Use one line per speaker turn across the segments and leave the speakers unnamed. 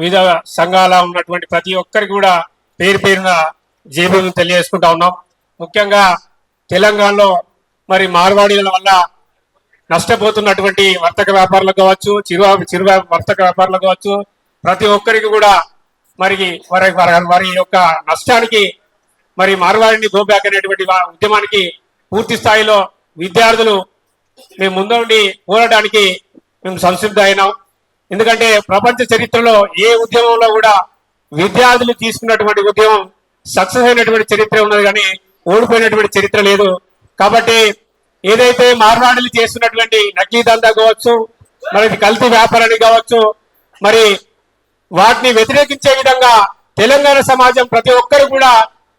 వివిధ సంఘాల ఉన్నటువంటి ప్రతి ఒక్కరికి కూడా పేరు పేరున జేబులను తెలియజేసుకుంటా ఉన్నాం. ముఖ్యంగా తెలంగాణలో మరి మార్వాడీల వల్ల నష్టపోతున్నటువంటి వర్తక వ్యాపారులకు కావచ్చు చిరు చిరు వర్తక వ్యాపారులకు కావచ్చు ప్రతి ఒక్కరికి కూడా మరి వారి వారి- యొక్క నష్టానికి మరి మార్వాడిని గోబ్యాక్ అనేటువంటి ఉద్యమానికి పూర్తి స్థాయిలో విద్యార్థులు మేము ముందుండి పోరాటానికి మేము సంసిద్ధ అయినాం. ఎందుకంటే ప్రపంచ చరిత్రలో ఏ ఉద్యమంలో కూడా విద్యార్థులు తీసుకున్నటువంటి ఉద్యమం సక్సెస్ అయినటువంటి చరిత్ర ఉన్నది కానీ ఓడిపోయినటువంటి చరిత్ర లేదు. కాబట్టి ఏదైతే మార్వాడులు చేస్తున్నటువంటి నకిలీ దందా కావచ్చు మరి కల్తీ వ్యాపారాన్ని కావచ్చు మరి వాటిని వ్యతిరేకించే విధంగా తెలంగాణ సమాజం ప్రతి ఒక్కరు కూడా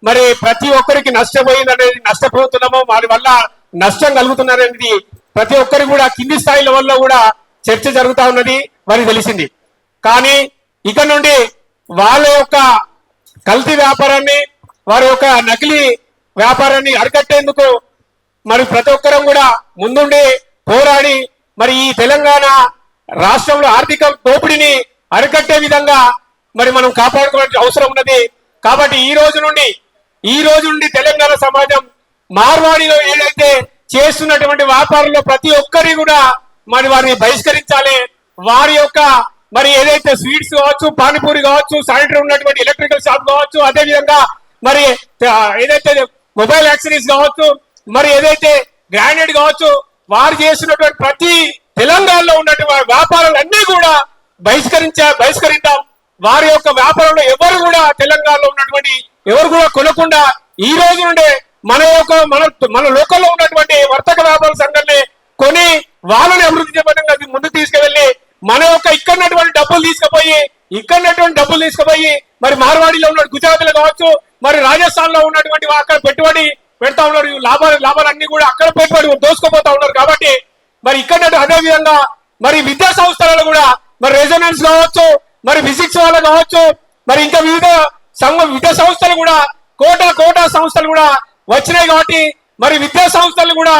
మరి ప్రతి ఒక్కరికి నష్టపోయింది అనేది నష్టపోతున్నామో వారి వల్ల నష్టం కలుగుతున్నారనేది ప్రతి ఒక్కరు కూడా కింది స్థాయిల వల్ల కూడా చర్చ జరుగుతూ ఉన్నది. వారికి తెలిసింది. కానీ ఇక నుండి వాళ్ళ యొక్క కల్తీ వ్యాపారాన్ని వారి యొక్క నకిలీ వ్యాపారాన్ని అరికట్టేందుకు మరి ప్రతి ఒక్కరం కూడా ముందుండి పోరాడి మరి ఈ తెలంగాణ రాష్ట్రంలో ఆర్థిక దోపిడీని అరికట్టే విధంగా మరి మనం కాపాడుకోవాల్సిన అవసరం ఉన్నది. కాబట్టి ఈ రోజు నుండి ఈ రోజు నుండి తెలంగాణ సమాజం మార్వాడిలో ఏదైతే చేస్తున్నటువంటి వ్యాపారంలో ప్రతి ఒక్కరి కూడా మరి వారిని బహిష్కరించాలి. వారి యొక్క మరి ఏదైతే స్వీట్స్ కావచ్చు పానీపూరి కావచ్చు శానిటరీ ఉన్నటువంటి ఎలక్ట్రికల్ షాప్ కావచ్చు అదే విధంగా మరి ఏదైతే మొబైల్ యాక్సరీస్ కావచ్చు మరి ఏదైతే గ్రానైట్ కావచ్చు వారు చేసినటువంటి ప్రతి తెలంగాణలో ఉన్నటువంటి వ్యాపారాలన్నీ కూడా బహిష్కరించా బహిష్కరిద్దాం. వారి యొక్క వ్యాపారంలో ఎవరు కూడా తెలంగాణలో ఉన్నటువంటి ఎవరు కూడా కొనకుండా ఈ రోజు నుండే మన యొక్క మన మన లోకల్లో ఉన్నటువంటి వర్తక వ్యాపార సంఘాన్ని కొని వాళ్ళని అభివృద్ధి చేయబడంగా ముందుకు తీసుకువెళ్ళి మన యొక్క ఇక్కడ ఉన్నటువంటి డబ్బులు తీసుకుపోయి ఇక్కడ ఉన్నటువంటి డబ్బులు తీసుకుపోయి మరి మార్వాడిలో ఉన్న గుజరాత్లో కావచ్చు మరి రాజస్థాన్లో ఉన్నటువంటి అక్కడ పెట్టుబడి పెడతా ఉన్నారు. లాభాలు లాభాలు లాభాలన్నీ కూడా అక్కడ పెట్టుబడి దోసుకుపోతా ఉన్నారు కాబట్టి మరి ఇక్కడ అదే విధంగా మరి విద్యా సంస్థలలో కూడా మరి రెజొనెన్స్ కావచ్చు మరి ఫిజిక్స్ వాళ్ళు కావచ్చు మరి ఇంకా వివిధ సంఘ విద్యా సంస్థలు కూడా కోటా కోటా సంస్థలు కూడా వచ్చినాయి కాబట్టి మరి విద్యా సంస్థలు కూడా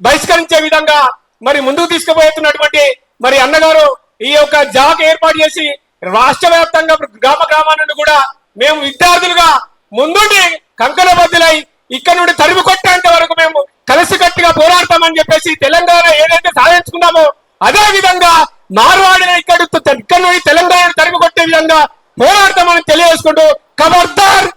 బహిష్కరించే విధంగా మరి ముందుకు తీసుకుపోతున్నటువంటి మరి అన్నగారు ఈ యొక్క జాక్ ఏర్పాటు చేసి రాష్ట్ర వ్యాప్తంగా గ్రామ గ్రామాల నుండి కూడా మేము విద్యార్థులుగా ముందుండి కంకణ బద్దులై ఇక్కడ నుండి తరిమి కొట్టేంత వరకు మేము కలిసికట్టుగా పోరాడతామని చెప్పేసి తెలంగాణ ఏదైతే సాధించుకున్నామో అదే విధంగా మార్వాడిన ఇక్కడ ఇక్కడ నుండి తెలంగాణ తరిమి కొట్టే విధంగా పోరాడతామని తెలియజేసుకుంటూ ఖబర్దార్